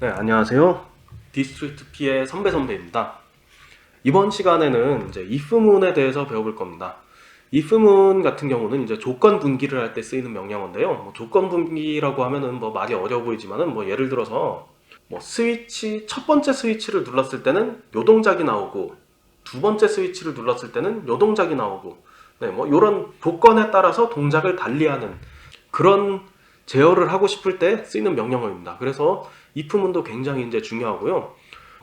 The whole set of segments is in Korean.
네, 안녕하세요. 디스트리트 P의 선배 선배입니다. 이번 시간에는 이제 if문에 대해서 배워볼 겁니다. if문 같은 경우는 이제 조건 분기를 할 때 쓰이는 명령어인데요. 뭐 조건 분기라고 하면은 뭐 말이 어려워 보이지만은 뭐 예를 들어서 뭐 스위치 첫 번째 스위치를 눌렀을 때는 요 동작이 나오고 두 번째 스위치를 눌렀을 때는 요 동작이 나오고 네, 뭐 이런 조건에 따라서 동작을 달리하는 그런 제어를 하고 싶을 때 쓰이는 명령어입니다. 그래서 if문도 굉장히 이제 중요하고요.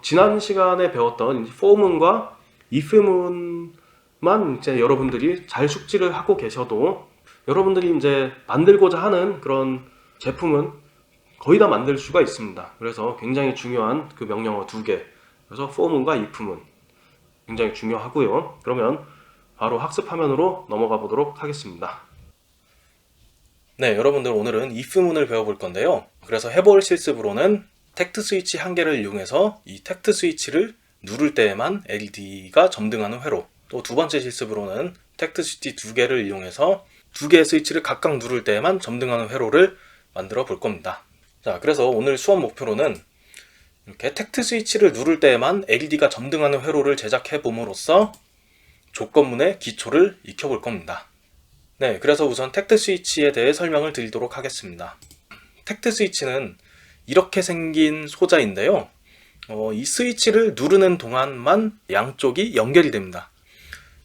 지난 시간에 배웠던 for문과 if문만 이제 여러분들이 잘 숙지를 하고 계셔도 여러분들이 이제 만들고자 하는 그런 제품은 거의 다 만들 수가 있습니다. 그래서 굉장히 중요한 그 명령어 두 개. 그래서 for문과 if문 굉장히 중요하고요. 그러면 바로 학습 화면으로 넘어가 보도록 하겠습니다. 네, 여러분들 오늘은 if문을 배워볼 건데요. 그래서 해볼 실습으로는 텍트 스위치 한 개를 이용해서 이 텍트 스위치를 누를 때에만 LED가 점등하는 회로 또 두 번째 실습으로는 텍트 스위치 두 개를 이용해서 두 개의 스위치를 각각 누를 때에만 점등하는 회로를 만들어 볼 겁니다. 자, 그래서 오늘 수업 목표로는 이렇게 텍트 스위치를 누를 때에만 LED가 점등하는 회로를 제작해 봄으로써 조건문의 기초를 익혀 볼 겁니다. 네, 그래서 우선 텍트 스위치에 대해 설명을 드리도록 하겠습니다. 텍트 스위치는 이렇게 생긴 소자인데요. 어, 이 스위치를 누르는 동안만 양쪽이 연결이 됩니다.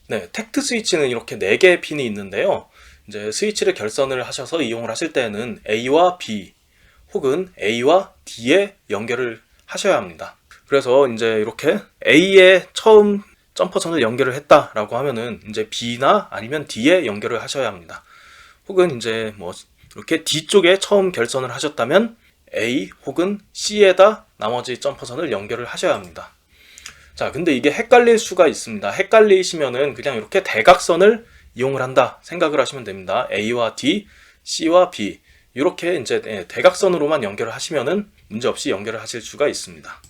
네, 텍트 스위치는 이렇게 4개의 핀이 있는데요. 이제 스위치를 결선을 하셔서 이용을 하실 때는 A와 B 혹은 A와 D에 연결을 하셔야 합니다. 그래서 이제 이렇게 A에 처음 점퍼선을 연결을 했다라고 하면은 이제 B나 아니면 D에 연결을 하셔야 합니다. 혹은 이제 뭐 이렇게 D 쪽에 처음 결선을 하셨다면 A 혹은 C에다 나머지 점퍼선을 연결을 하셔야 합니다. 자, 근데 이게 헷갈릴 수가 있습니다. 헷갈리시면은 그냥 이렇게 대각선을 이용을 한다 생각을 하시면 됩니다. A와 D, C와 B 이렇게 이제 예, 대각선으로만 연결을 하시면은 문제 없이 연결을 하실 수가 있습니다.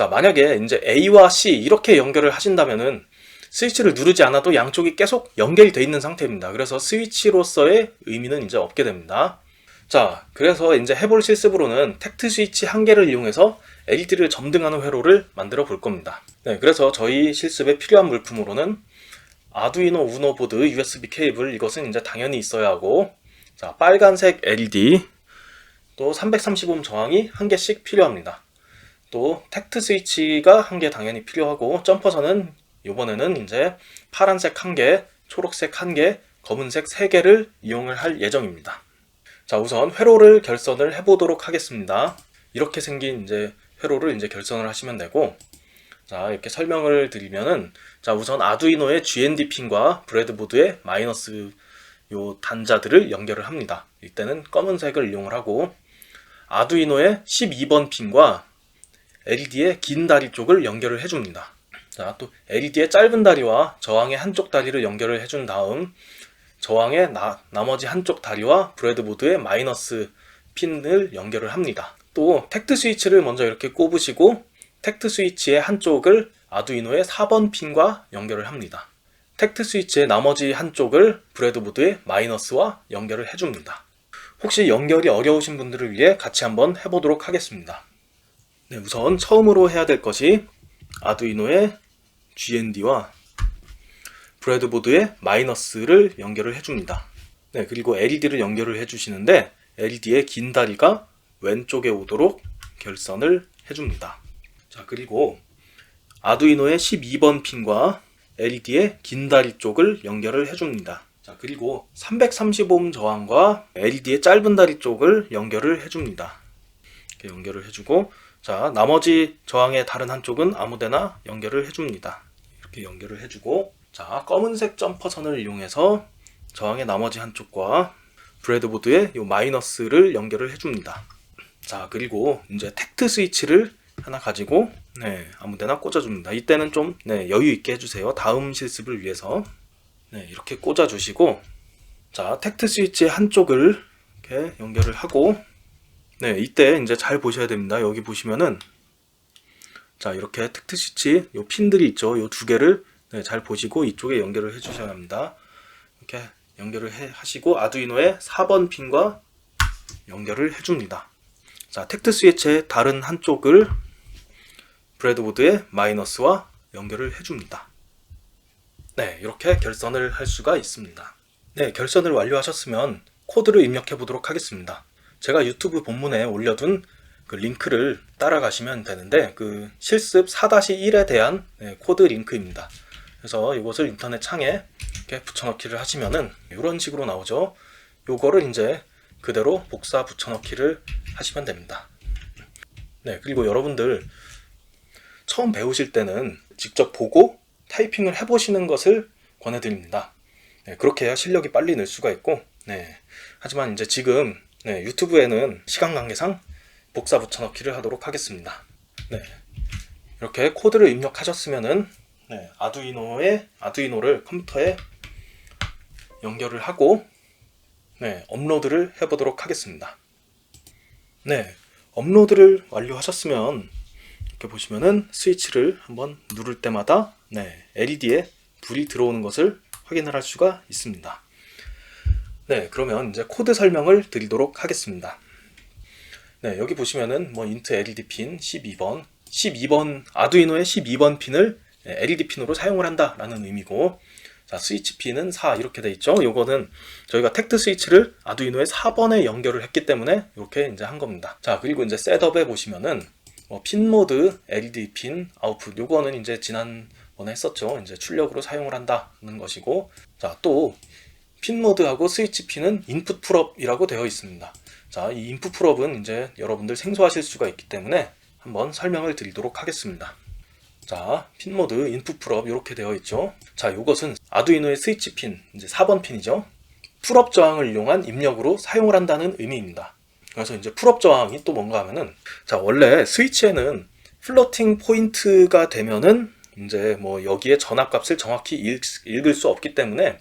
자, 만약에 이제 A와 C 이렇게 연결을 하신다면은 스위치를 누르지 않아도 양쪽이 계속 연결이 돼 있는 상태입니다. 그래서 스위치로서의 의미는 이제 없게 됩니다. 자, 그래서 이제 해볼 실습으로는 텍트 스위치 한 개를 이용해서 LED를 점등하는 회로를 만들어 볼 겁니다. 네, 그래서 저희 실습에 필요한 물품으로는 아두이노 우노 보드 USB 케이블 이것은 이제 당연히 있어야 하고 자, 빨간색 LED 또 330옴 저항이 한 개씩 필요합니다. 또 텍트 스위치가 한 개 당연히 필요하고 점퍼선은 이번에는 이제 파란색 한 개, 초록색 한 개, 검은색 세 개를 이용을 할 예정입니다. 자, 우선 회로를 결선을 해보도록 하겠습니다. 이렇게 생긴 이제 회로를 이제 결선을 하시면 되고, 자, 이렇게 설명을 드리면은, 자, 우선 아두이노의 GND 핀과 브레드보드의 마이너스 요 단자들을 연결을 합니다. 이때는 검은색을 이용을 하고, 아두이노의 12번 핀과 LED의 긴 다리 쪽을 연결을 해줍니다. 자, 또 LED의 짧은 다리와 저항의 한쪽 다리를 연결을 해준 다음 저항의 나, 나머지 한쪽 다리와 브레드보드의 마이너스 핀을 연결을 합니다. 또 텍트 스위치를 먼저 이렇게 꼽으시고 텍트 스위치의 한쪽을 아두이노의 4번 핀과 연결을 합니다. 텍트 스위치의 나머지 한쪽을 브레드보드의 마이너스와 연결을 해줍니다. 혹시 연결이 어려우신 분들을 위해 같이 한번 해보도록 하겠습니다. 네, 우선 처음으로 해야 될 것이 아두이노의 GND와 브레드보드의 마이너스를 연결을 해줍니다. 네, 그리고 LED를 연결을 해주시는데 LED의 긴 다리가 왼쪽에 오도록 결선을 해줍니다. 자, 그리고 아두이노의 12번 핀과 LED의 긴 다리 쪽을 연결을 해줍니다. 자, 그리고 330옴 저항과 LED의 짧은 다리 쪽을 연결을 해줍니다. 이렇게 연결을 해주고, 자, 나머지 저항의 다른 한쪽은 아무데나 연결을 해줍니다. 이렇게 연결을 해주고, 자, 검은색 점퍼선을 이용해서 저항의 나머지 한쪽과 브레드보드의 이 마이너스를 연결을 해줍니다. 자, 그리고 이제 텍트 스위치를 하나 가지고 네, 아무데나 꽂아줍니다. 이때는 좀 네, 여유 있게 해주세요. 다음 실습을 위해서 네, 이렇게 꽂아주시고 자, 텍트 스위치의 한쪽을 이렇게 연결을 하고 네, 이때 이제 잘 보셔야 됩니다. 여기 보시면은 자, 이렇게 스위치 요 핀들이 있죠. 요 두 개를 네, 잘 보시고 이쪽에 연결을 해 주셔야 합니다. 이렇게 연결을 해, 하시고 아두이노의 4번 핀과 연결을 해 줍니다. 자, 텍트 스위치의 다른 한쪽을 브레드보드의 마이너스와 연결을 해줍니다. 네, 이렇게 결선을 할 수가 있습니다. 네, 결선을 완료하셨으면 코드를 입력해 보도록 하겠습니다. 제가 유튜브 본문에 올려둔 그 링크를 따라가시면 되는데 그 실습 4-1에 대한 네, 코드 링크입니다. 그래서 이것을 인터넷 창에 이렇게 붙여넣기를 하시면은 이런 식으로 나오죠. 요거를 이제 그대로 복사 붙여넣기를 하시면 됩니다. 네, 그리고 여러분들 처음 배우실 때는 직접 보고 타이핑을 해보시는 것을 권해드립니다. 네, 그렇게 해야 실력이 빨리 늘 수가 있고, 네. 하지만 이제 지금 네, 유튜브에는 시간 관계상 복사 붙여넣기를 하도록 하겠습니다. 네. 이렇게 코드를 입력하셨으면은 네, 아두이노에 아두이노를 컴퓨터에 연결을 하고 네, 업로드를 해보도록 하겠습니다. 네, 업로드를 완료하셨으면 이렇게 보시면은 스위치를 한번 누를 때마다 네, LED에 불이 들어오는 것을 확인을 할 수가 있습니다. 네, 그러면 이제 코드 설명을 드리도록 하겠습니다. 네, 여기 보시면은 뭐 인트 LED 핀 12번, 12번 아두이노의 12번 핀을 LED 핀으로 사용을 한다라는 의미고 자, 스위치 핀은 4 이렇게 돼 있죠. 요거는 저희가 텍트 스위치를 아두이노의 4번에 연결을 했기 때문에 이렇게 이제 한 겁니다. 자, 그리고 이제 셋업에 보시면은 뭐 핀 모드, LED 핀, 아웃풋 요거는 이제 지난번에 했었죠. 이제 출력으로 사용을 한다는 것이고 자, 또 핀 모드하고 스위치 핀은 인풋 풀업이라고 되어 있습니다. 자, 이 인풋 풀업은 이제 여러분들 생소하실 수가 있기 때문에 한번 설명을 드리도록 하겠습니다. 자, 핀 모드 인풋 풀업 이렇게 되어 있죠. 자, 이것은 아두이노의 스위치 핀, 이제 4번 핀이죠. 풀업 저항을 이용한 입력으로 사용을 한다는 의미입니다. 그래서 이제 풀업 저항이 또 뭔가 하면은 자, 원래 스위치에는 플로팅 포인트가 되면은 이제 뭐 여기에 전압값을 정확히 읽, 읽을 수 없기 때문에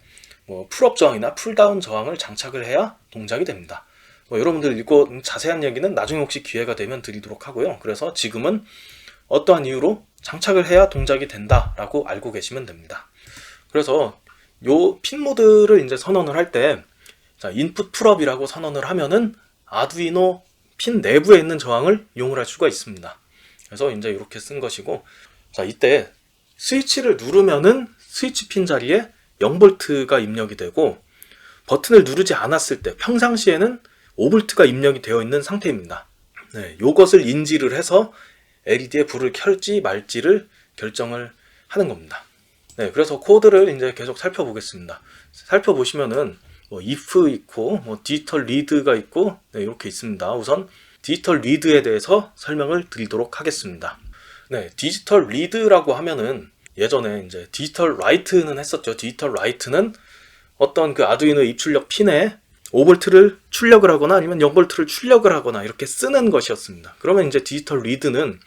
뭐 풀업 저항이나 풀다운 저항을 장착을 해야 동작이 됩니다. 뭐 여러분들 이거 자세한 얘기는 나중에 혹시 기회가 되면 드리도록 하고요. 그래서 지금은 어떠한 이유로 장착을 해야 동작이 된다라고 알고 계시면 됩니다. 그래서 요 핀 모드를 이제 선언을 할 때 자, 인풋 풀업이라고 선언을 하면은 아두이노 핀 내부에 있는 저항을 이용을 할 수가 있습니다. 그래서 이제 이렇게 쓴 것이고 자, 이때 스위치를 누르면은 스위치 핀 자리에 0볼트가 입력이 되고 버튼을 누르지 않았을 때 평상시에는 5볼트가 입력이 되어 있는 상태입니다. 네, 요것을 인지를 해서 LED에 불을 켤지 말지를 결정을 하는 겁니다. 네, 그래서 코드를 이제 계속 살펴보겠습니다. 살펴보시면은 뭐 if 있고 뭐 디지털 리드가 있고 네, 이렇게 있습니다. 우선 디지털 리드에 대해서 설명을 드리도록 하겠습니다. 네, 디지털 리드라고 하면은 예전에 이제 디지털 라이트는 했었죠. 디지털 라이트는 어떤 그 아두이노 입출력 핀에 5볼트를 출력을 하거나 아니면 0볼트를 출력을 하거나 이렇게 쓰는 것이었습니다. 그러면 이제 디지털 리드는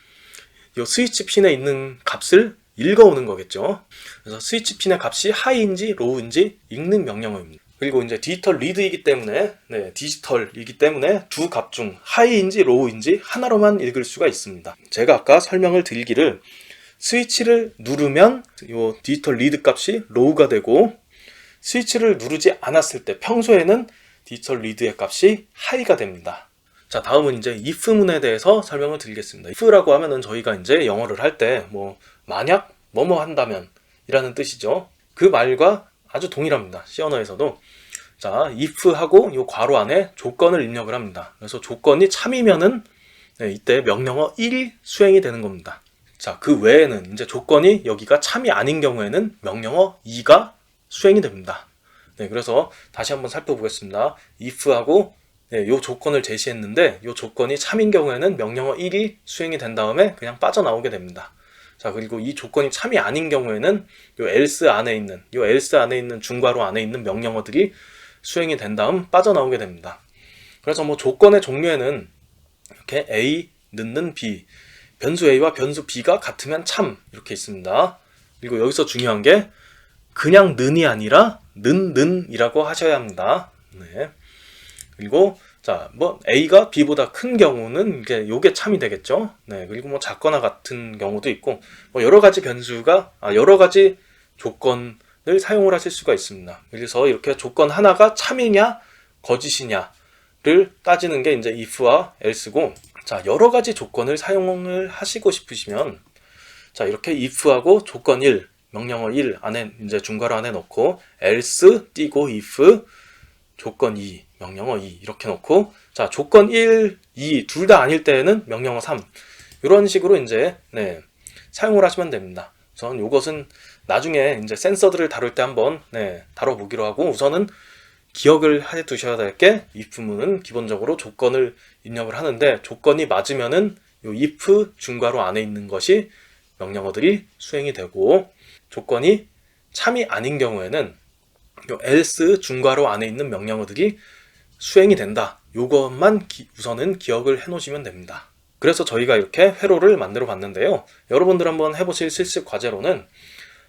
이 스위치 핀에 있는 값을 읽어오는 거겠죠. 그래서 스위치 핀의 값이 하이인지 로우인지 읽는 명령어입니다. 그리고 이제 디지털 리드이기 때문에 네, 디지털이기 때문에 두 값 중 하이인지 로우인지 하나로만 읽을 수가 있습니다. 제가 아까 설명을 드리기를 스위치를 누르면 이 디지털 리드 값이 로우가 되고 스위치를 누르지 않았을 때 평소에는 디지털 리드의 값이 하이가 됩니다. 자, 다음은 이제 if문에 대해서 설명을 드리겠습니다. if라고 하면은 저희가 이제 영어를 할 때 뭐 만약 뭐뭐 한다면 이라는 뜻이죠. 그 말과 아주 동일합니다. C 언어에서도 자, if하고 이 괄호 안에 조건을 입력을 합니다. 그래서 조건이 참이면은 네, 이때 명령어 1이 수행이 되는 겁니다. 자, 그 외에는 이제 조건이 여기가 참이 아닌 경우에는 명령어 2가 수행이 됩니다. 네, 그래서 다시 한번 살펴보겠습니다. if하고 네, 요 조건을 제시했는데 요 조건이 참인 경우에는 명령어 1이 수행이 된 다음에 그냥 빠져나오게 됩니다. 자, 그리고 이 조건이 참이 아닌 경우에는 요 else 안에 있는 요 else 안에 있는 중괄호 안에 있는 명령어들이 수행이 된 다음 빠져나오게 됩니다. 그래서 뭐 조건의 종류에는 이렇게 A 넣는 B 변수 A와 변수 B가 같으면 참 이렇게 있습니다. 그리고 여기서 중요한 게 그냥 는이 아니라 는 는이라고 하셔야 합니다. 네. 그리고 자, 뭐 A가 B보다 큰 경우는 이게 요게 참이 되겠죠. 네. 그리고 뭐 작거나 같은 경우도 있고 뭐 여러 가지 변수가 아, 여러 가지 조건을 사용을 하실 수가 있습니다. 그래서 이렇게 조건 하나가 참이냐 거짓이냐를 따지는 게 이제 if와 else고 자, 여러 가지 조건을 사용을 하시고 싶으시면 자, 이렇게 if하고 조건 1, 명령어 1 안에 이제 중괄호 안에 넣고 else 띄고 if 조건 2, 명령어 2 이렇게 넣고 자, 조건 1, 2 둘 다 아닐 때에는 명령어 3 이런 식으로 이제 네, 사용을 하시면 됩니다. 우선 이것은 나중에 이제 센서들을 다룰 때 한번 네, 다뤄보기로 하고 우선은 기억을 해 두셔야 될 게 if문은 기본적으로 조건을 입력을 하는데 조건이 맞으면은 요 if 중괄호 안에 있는 것이 명령어들이 수행이 되고 조건이 참이 아닌 경우에는 요 else 중괄호 안에 있는 명령어들이 수행이 된다. 요것만 기- 우선은 기억을 해 놓으시면 됩니다. 그래서 저희가 이렇게 회로를 만들어 봤는데요. 여러분들 한번 해보실 실습 과제로는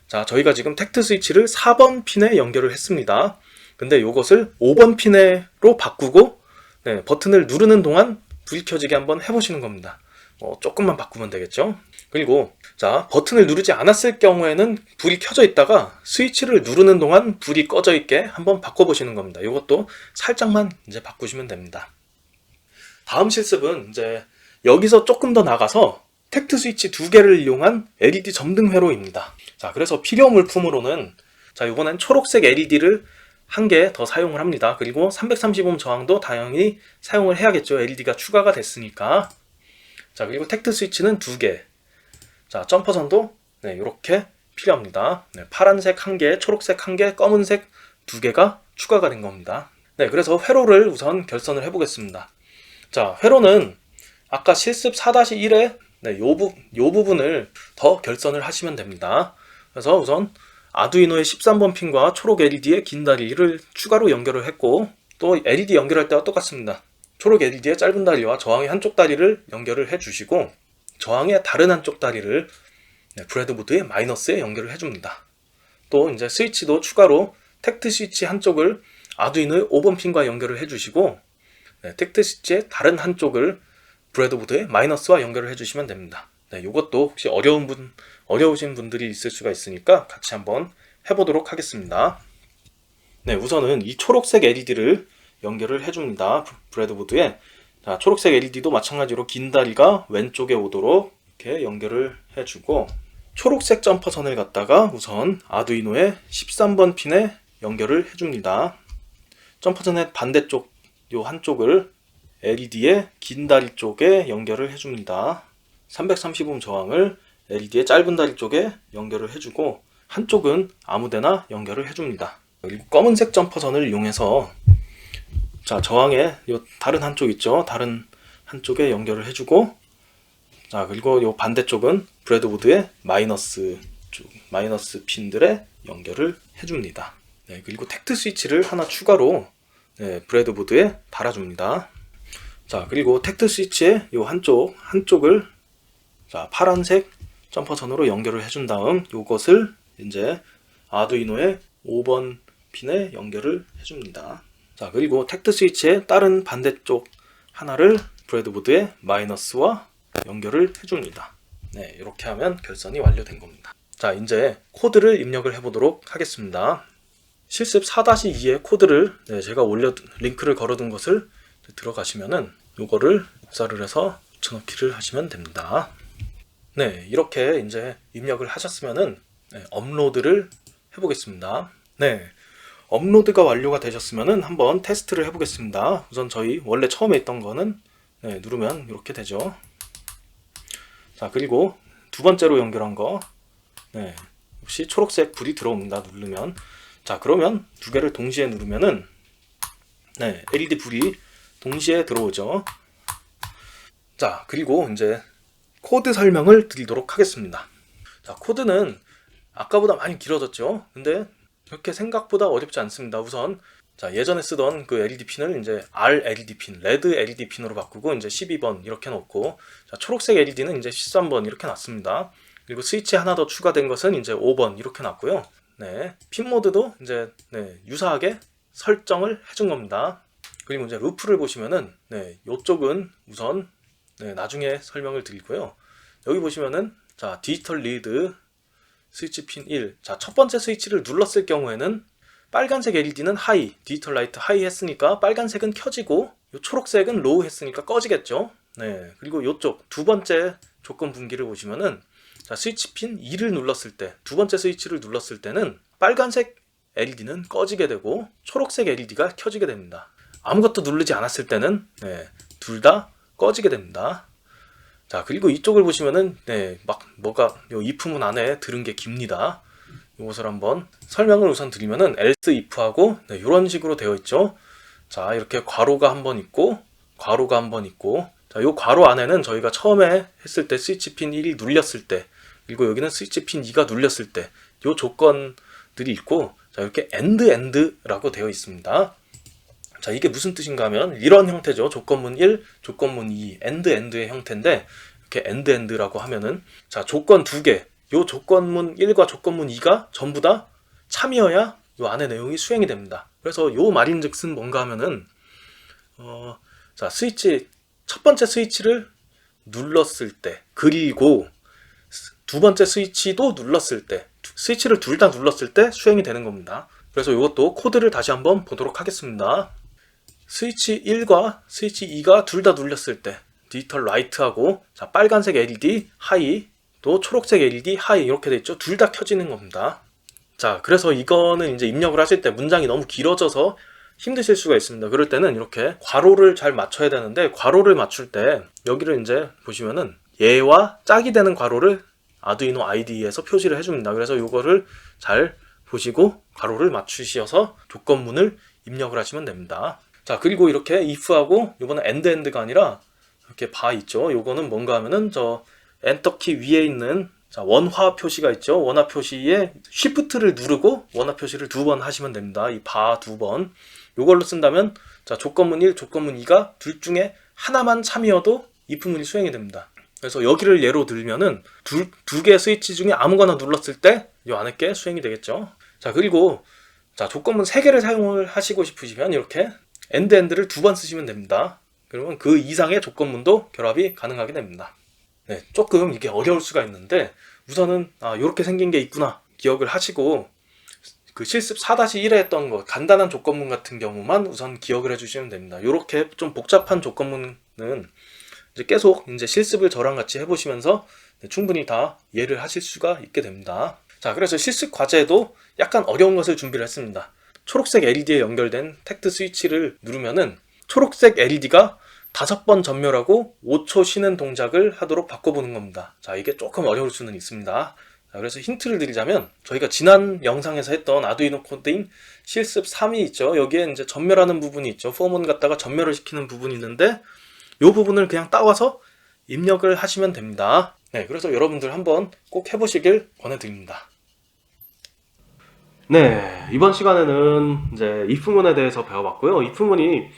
자, 저희가 지금 텍트 스위치를 4번 핀에 연결을 했습니다. 근데 이것을 5번 핀으로 바꾸고 네, 버튼을 누르는 동안 불이 켜지게 한번 해보시는 겁니다. 어, 조금만 바꾸면 되겠죠? 그리고 자 버튼을 누르지 않았을 경우에는 불이 켜져 있다가 스위치를 누르는 동안 불이 꺼져 있게 한번 바꿔보시는 겁니다. 이것도 살짝만 이제 바꾸시면 됩니다. 다음 실습은 이제 여기서 조금 더 나가서 텍트 스위치 두 개를 이용한 LED 점등 회로입니다. 자, 그래서 필요 물품으로는 자, 이번엔 초록색 LED를 한 개 더 사용을 합니다. 그리고 330옴 저항도 당연히 사용을 해야겠죠. LED가 추가가 됐으니까. 자, 그리고 텍트 스위치는 두 개. 자, 점퍼선도 네, 이렇게 필요합니다. 네, 파란색 한 개, 초록색 한 개, 검은색 두 개가 추가가 된 겁니다. 네, 그래서 회로를 우선 결선을 해보겠습니다. 자, 회로는 아까 실습 4-1에 네, 요, 부, 요 부분을 더 결선을 하시면 됩니다. 그래서 우선 아두이노의 13번 핀과 초록 LED의 긴 다리를 추가로 연결을 했고 또 LED 연결할 때와 똑같습니다. 초록 LED의 짧은 다리와 저항의 한쪽 다리를 연결을 해주시고 저항의 다른 한쪽 다리를 네, 브레드보드의 마이너스에 연결을 해줍니다. 또 이제 스위치도 추가로 텍트 스위치 한쪽을 아두이노의 5번 핀과 연결을 해주시고 네, 텍트 스위치의 다른 한쪽을 브레드보드의 마이너스와 연결을 해주시면 됩니다. 네, 이것도 혹시 어려운 분, 어려우신 분들이 있을 수가 있으니까 같이 한번 해보도록 하겠습니다. 네, 우선은 이 초록색 LED를 연결을 해줍니다. 브레드보드에. 자, 초록색 LED도 마찬가지로 긴 다리가 왼쪽에 오도록 이렇게 연결을 해주고, 초록색 점퍼선을 갖다가 우선 아두이노의 13번 핀에 연결을 해줍니다. 점퍼선의 반대쪽 요 한쪽을 LED의 긴 다리 쪽에 연결을 해줍니다. 330옴 저항을 LED의 짧은 다리 쪽에 연결을 해주고 한쪽은 아무데나 연결을 해줍니다. 그리고 검은색 점퍼선을 이용해서 자 저항의 요 다른 한쪽 있죠? 다른 한쪽에 연결을 해주고 자 그리고 요 반대쪽은 브레드보드의 마이너스 쪽 마이너스 핀들에 연결을 해줍니다. 네, 그리고 텍트 스위치를 하나 추가로 네, 브레드보드에 달아줍니다. 자, 그리고 텍트 스위치의 요 한쪽, 한쪽을 자, 파란색 점퍼선으로 연결을 해준 다음 요것을 이제 아두이노의 5번 핀에 연결을 해줍니다. 자, 그리고 텍트 스위치의 다른 반대쪽 하나를 브레드보드의 마이너스와 연결을 해줍니다. 네, 이렇게 하면 결선이 완료된 겁니다. 자, 이제 코드를 입력을 해보도록 하겠습니다. 실습 4-2의 코드를 네, 제가 올려 링크를 걸어둔 것을 들어가시면은 요거를 복사를 해서 붙여넣기를 하시면 됩니다. 네, 이렇게 이제 입력을 하셨으면은 네, 업로드를 해보겠습니다. 네, 업로드가 완료가 되셨으면은 한번 테스트를 해보겠습니다. 우선 저희 원래 처음에 있던 거는 네, 누르면 이렇게 되죠. 자, 그리고 두 번째로 연결한 거, 네, 역시 초록색 불이 들어옵니다. 누르면. 자, 그러면 두 개를 동시에 누르면은 네, LED 불이 동시에 들어오죠. 자, 그리고 이제 코드 설명을 드리도록 하겠습니다. 자, 코드는 아까보다 많이 길어졌죠. 근데 그렇게 생각보다 어렵지 않습니다. 우선 자, 예전에 쓰던 그 LED 핀을 이제 R LED 핀, 레드 LED 핀으로 바꾸고 이제 12번 이렇게 놓고 자, 초록색 LED는 이제 13번 이렇게 놨습니다. 그리고 스위치 하나 더 추가된 것은 이제 5번 이렇게 놨고요. 네, 핀 모드도 이제 네, 유사하게 설정을 해준 겁니다. 그리고 이제 루프를 보시면은 네, 이쪽은 우선 네, 나중에 설명을 드리고요. 여기 보시면은 자, 디지털 리드 스위치 핀 1. 자, 첫 번째 스위치를 눌렀을 경우에는 빨간색 LED는 하이, 디지털 라이트 하이 했으니까 빨간색은 켜지고 요 초록색은 로우 했으니까 꺼지겠죠. 네, 그리고 이쪽 두 번째 조건 분기를 보시면은 자, 스위치 핀 2를 눌렀을 때, 두 번째 스위치를 눌렀을 때는 빨간색 LED는 꺼지게 되고 초록색 LED가 켜지게 됩니다. 아무것도 누르지 않았을 때는 네, 둘 다 꺼지게 됩니다. 자, 그리고 이쪽을 보시면은 네, 막 뭐가 요 if문 안에 들은 게 깁니다. 이것을 한번 설명을 우선 드리면은 else if하고 네, 이런 식으로 되어 있죠. 자, 이렇게 괄호가 한 번 있고 괄호가 한 번 있고 자, 요 괄호 안에는 저희가 처음에 했을 때 스위치 핀 1이 눌렸을 때 그리고 여기는 스위치 핀 2가 눌렸을 때 요 조건들이 있고 자, 이렇게 end end라고 되어 있습니다. 자, 이게 무슨 뜻인가 하면 이런 형태죠. 조건문 1, 조건문 2, end end의 형태인데 이렇게 end end라고 하면은 자, 조건 두 개. 요 조건문 1과 조건문 2가 전부 다 참이어야 요 안에 내용이 수행이 됩니다. 그래서 요 말인즉슨 뭔가 하면은 어, 자, 스위치 첫 번째 스위치를 눌렀을 때 그리고 두 번째 스위치도 눌렀을 때 스위치를 둘 다 눌렀을 때 수행이 되는 겁니다. 그래서 이것도 코드를 다시 한번 보도록 하겠습니다. 스위치 1과 스위치 2가 둘 다 눌렸을 때 디지털 라이트하고 자, 빨간색 LED 하이 또 초록색 LED 하이 이렇게 돼 있죠. 둘 다 켜지는 겁니다. 자, 그래서 이거는 이제 입력을 하실 때 문장이 너무 길어져서 힘드실 수가 있습니다. 그럴 때는 이렇게 괄호를 잘 맞춰야 되는데 괄호를 맞출 때 여기를 이제 보시면은 얘와 짝이 되는 괄호를 아두이노 IDE에서 표시를 해줍니다. 그래서 이거를 잘 보시고 괄호를 맞추셔서 조건문을 입력을 하시면 됩니다. 자 그리고 이렇게 if하고 이번엔 end end가 아니라 이렇게 바 있죠. 요거는 뭔가 하면은 저 엔터키 위에 있는 자, 원화 표시가 있죠. 원화 표시에 쉬프트를 누르고 원화 표시를 두 번 하시면 됩니다. 이 바 두 번. 요걸로 쓴다면 자, 조건문 1, 조건문 2가 둘 중에 하나만 참이어도 if문이 수행이 됩니다. 그래서 여기를 예로 들면은 두, 두 개의 스위치 중에 아무거나 눌렀을 때 요 안에 게 수행이 되겠죠. 자, 그리고 자, 조건문 세 개를 사용을 하시고 싶으시면 이렇게 엔드 엔드를 두 번 쓰시면 됩니다. 그러면 그 이상의 조건문도 결합이 가능하게 됩니다. 네, 조금 이게 어려울 수가 있는데 우선은 아, 이렇게 생긴 게 있구나 기억을 하시고 그 실습 4-1에 했던 거 간단한 조건문 같은 경우만 우선 기억을 해주시면 됩니다. 이렇게 좀 복잡한 조건문은 이제 계속 이제 실습을 저랑 같이 해보시면서 네, 충분히 다 이해를 하실 수가 있게 됩니다. 자, 그래서 실습 과제에도 약간 어려운 것을 준비를 했습니다. 초록색 LED에 연결된 텍트 스위치를 누르면은 초록색 LED가 다섯 번 전멸하고 5초 쉬는 동작을 하도록 바꿔보는 겁니다. 자, 이게 조금 어려울 수는 있습니다. 자, 그래서 힌트를 드리자면 저희가 지난 영상에서 했던 아두이노 코딩 실습 3이 있죠. 여기에 이제 전멸하는 부분이 있죠. 포먼 갖다가 전멸을 시키는 부분이 있는데 이 부분을 그냥 따와서 입력을 하시면 됩니다. 네, 그래서 여러분들 한번 꼭 해보시길 권해드립니다. 네, 이번 시간에는 이제 if문에 대해서 배워봤고요. if문이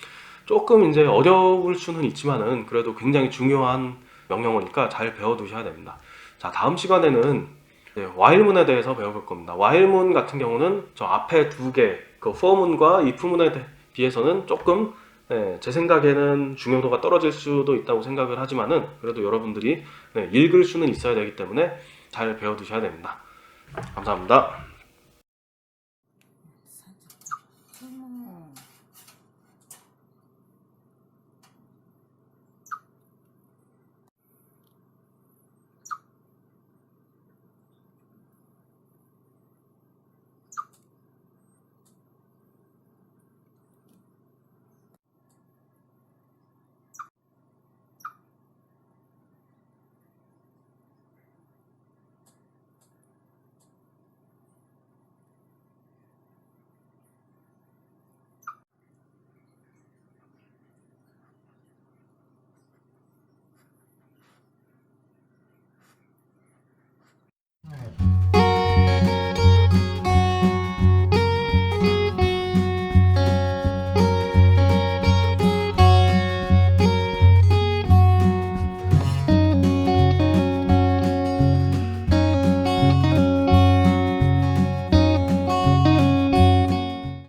조금 이제 어려울 수는 있지만은 그래도 굉장히 중요한 명령어니까 잘 배워두셔야 됩니다. 자, 다음 시간에는 네, while문에 대해서 배워볼 겁니다. while문 같은 경우는 저 앞에 두 개, 그 if문에 대- 비해서는 조금 네, 제 생각에는 중요도가 떨어질 수도 있다고 생각을 하지만은 그래도 여러분들이 네, 읽을 수는 있어야 되기 때문에 잘 배워두셔야 됩니다. 감사합니다. 네.